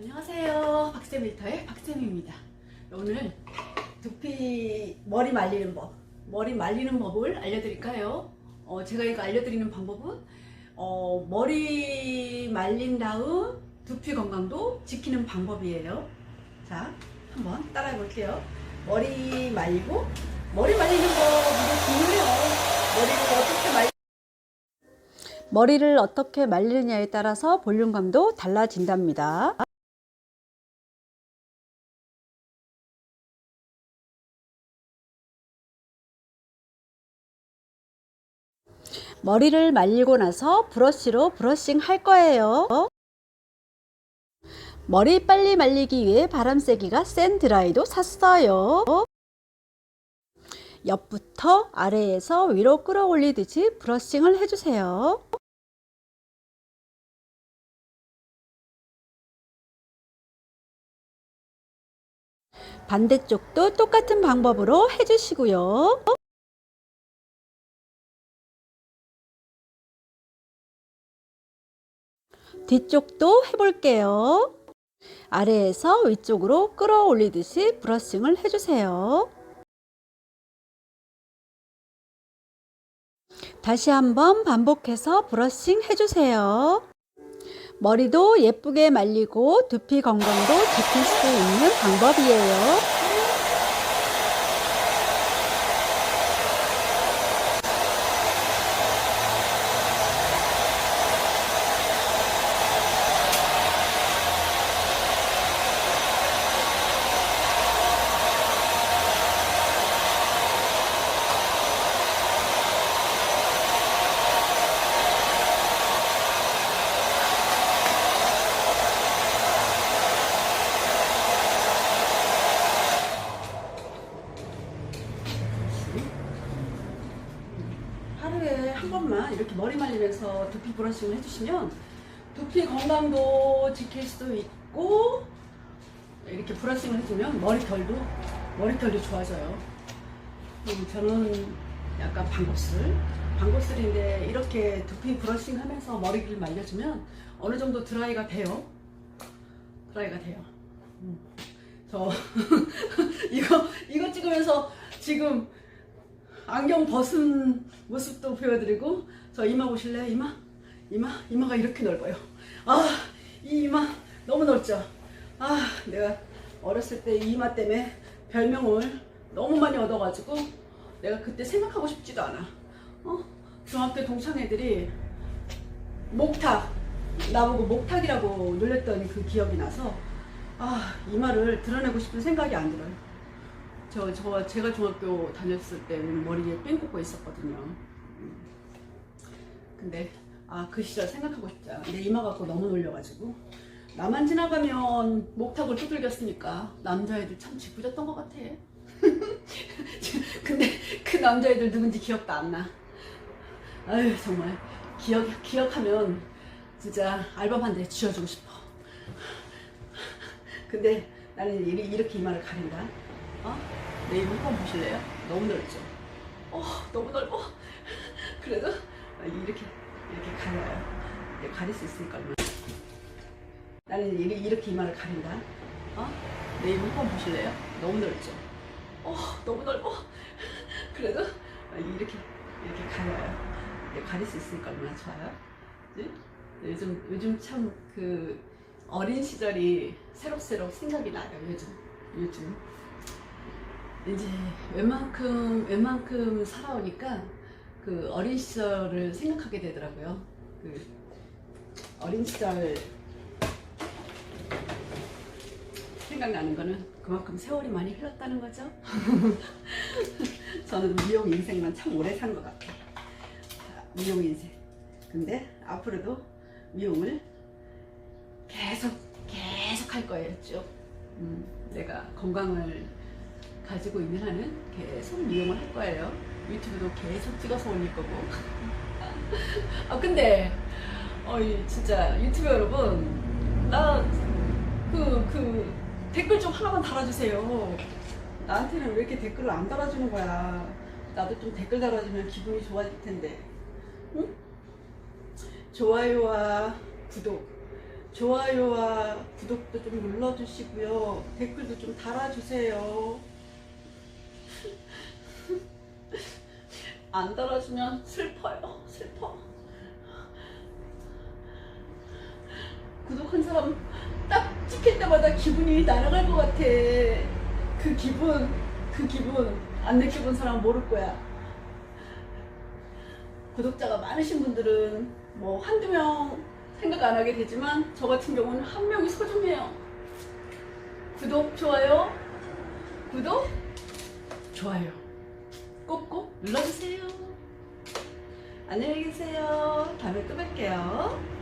안녕하세요. 박쌤일터의 박쌤입니다. 오늘 두피 머리 말리는 법, 머리 말리는 법을 알려드릴까요? 어, 제가 이거 알려드리는 방법은 어, 머리 말린 다음 두피 건강도 지키는 방법이에요. 자, 한번 따라해 볼게요. 머리 말리고 머리 말리는 거 이게 중요해요. 머리를 어떻게 말 머리를 어떻게 말리느냐에 따라서 볼륨감도 달라진답니다. 머리를 말리고 나서 브러쉬로 브러싱 할 거예요. 머리 빨리 말리기 위해 바람 쐬기가 센 드라이도 샀어요. 옆부터 아래에서 위로 끌어올리듯이 브러싱을 해주세요. 반대쪽도 똑같은 방법으로 해주시고요. 뒤쪽도 해볼게요. 아래에서 위쪽으로 끌어올리듯이 브러싱을 해주세요. 다시 한번 반복해서 브러싱 해주세요. 머리도 예쁘게 말리고 두피 건강도 지킬 수 있는 방법이에요. 하루에 한 번만 이렇게 머리 말리면서 두피 브러싱을 해주시면 두피 건강도 지킬 수 있고 이렇게 브러싱을 해주면 머리털도 머리털도 좋아져요. 음, 저는 약간 방곱슬 방곱슬인데 이렇게 두피 브러싱하면서 머리를 말려주면 어느 정도 드라이가 돼요. 드라이가 돼요. 음. 저 이거 이거 찍으면서 지금 안경 벗은 모습도 보여드리고 저 이마 보실래요? 이마? 이마? 이마가 이렇게 넓어요. 아, 이 이마 너무 넓죠? 아, 내가 어렸을 때 이 이마 때문에 별명을 너무 많이 얻어가지고 내가 그때 생각하고 싶지도 않아. 어? 중학교 동창 애들이 목탁 나보고 목탁이라고 놀렸던 그 기억이 나서 아 이마를 드러내고 싶은 생각이 안 들어요. 저, 저, 제가 중학교 다녔을 때 머리에 삥 꽂고 있었거든요. 음. 근데, 아, 그 시절 생각하고 않아. 내 이마 갖고 너무 놀려가지고. 나만 지나가면 목탁을 두들겼으니까 남자애들 참 짓궂었던 것 같아. 근데 그 남자애들 누군지 기억도 안 나. 아유, 정말. 기억, 기억하면 진짜 알밤 한 대 쥐어주고 싶어. 근데 나는 이- 이렇게 이마를 가린다. 어? 내 이마 한번 보실래요? 너무 넓죠? 어, 너무 넓어. 그래도 이렇게, 이렇게 가려요. 이렇게 가릴 수 있으니까. 나는 이- 이렇게 이마를 가린다. 어? 내 이마 한번 보실래요? 너무 넓죠? 어, 너무 넓어. 그래도 이렇게, 이렇게 가려요. 이렇게 가릴 수 있으니까 얼마나 좋아요. 그지? 요즘, 요즘 참 그 어린 시절이 새록새록 생각이 나요, 요즘. 요즘. 이제 웬만큼 웬만큼 살아오니까 그 어린 시절을 생각하게 되더라고요. 그 어린 시절 생각나는 거는 그만큼 세월이 많이 흘렀다는 거죠. 저는 미용 인생만 참 오래 산 것 같아요. 미용 인생. 근데 앞으로도 미용을 계속 계속 할 거예요. 쭉. 음, 내가 건강을 가지고 있는 한은 계속 미용을 할 거예요. 유튜브도 계속 찍어서 올릴 거고. 아 근데 어이 진짜 유튜브 여러분 나그그 댓글 좀 하나만 달아주세요. 나한테는 왜 이렇게 댓글을 안 달아주는 거야? 나도 좀 댓글 달아주면 기분이 좋아질 텐데. 응? 좋아요와 구독 좋아요와 구독도 좀 눌러주시고요. 댓글도 좀 달아주세요. 안 달아주면 슬퍼요. 슬퍼. 구독한 사람 딱 찍힐 때마다 기분이 날아갈 것 같아. 그 기분, 그 기분 안 느껴본 사람 모를 거야. 구독자가 많으신 분들은 뭐 한두 명 생각 안 하게 되지만 저 같은 경우는 한 명이 소중해요. 구독, 좋아요, 구독, 좋아요. 꼭꼭 눌러주세요. 안녕히 계세요. 다음에 또 뵐게요.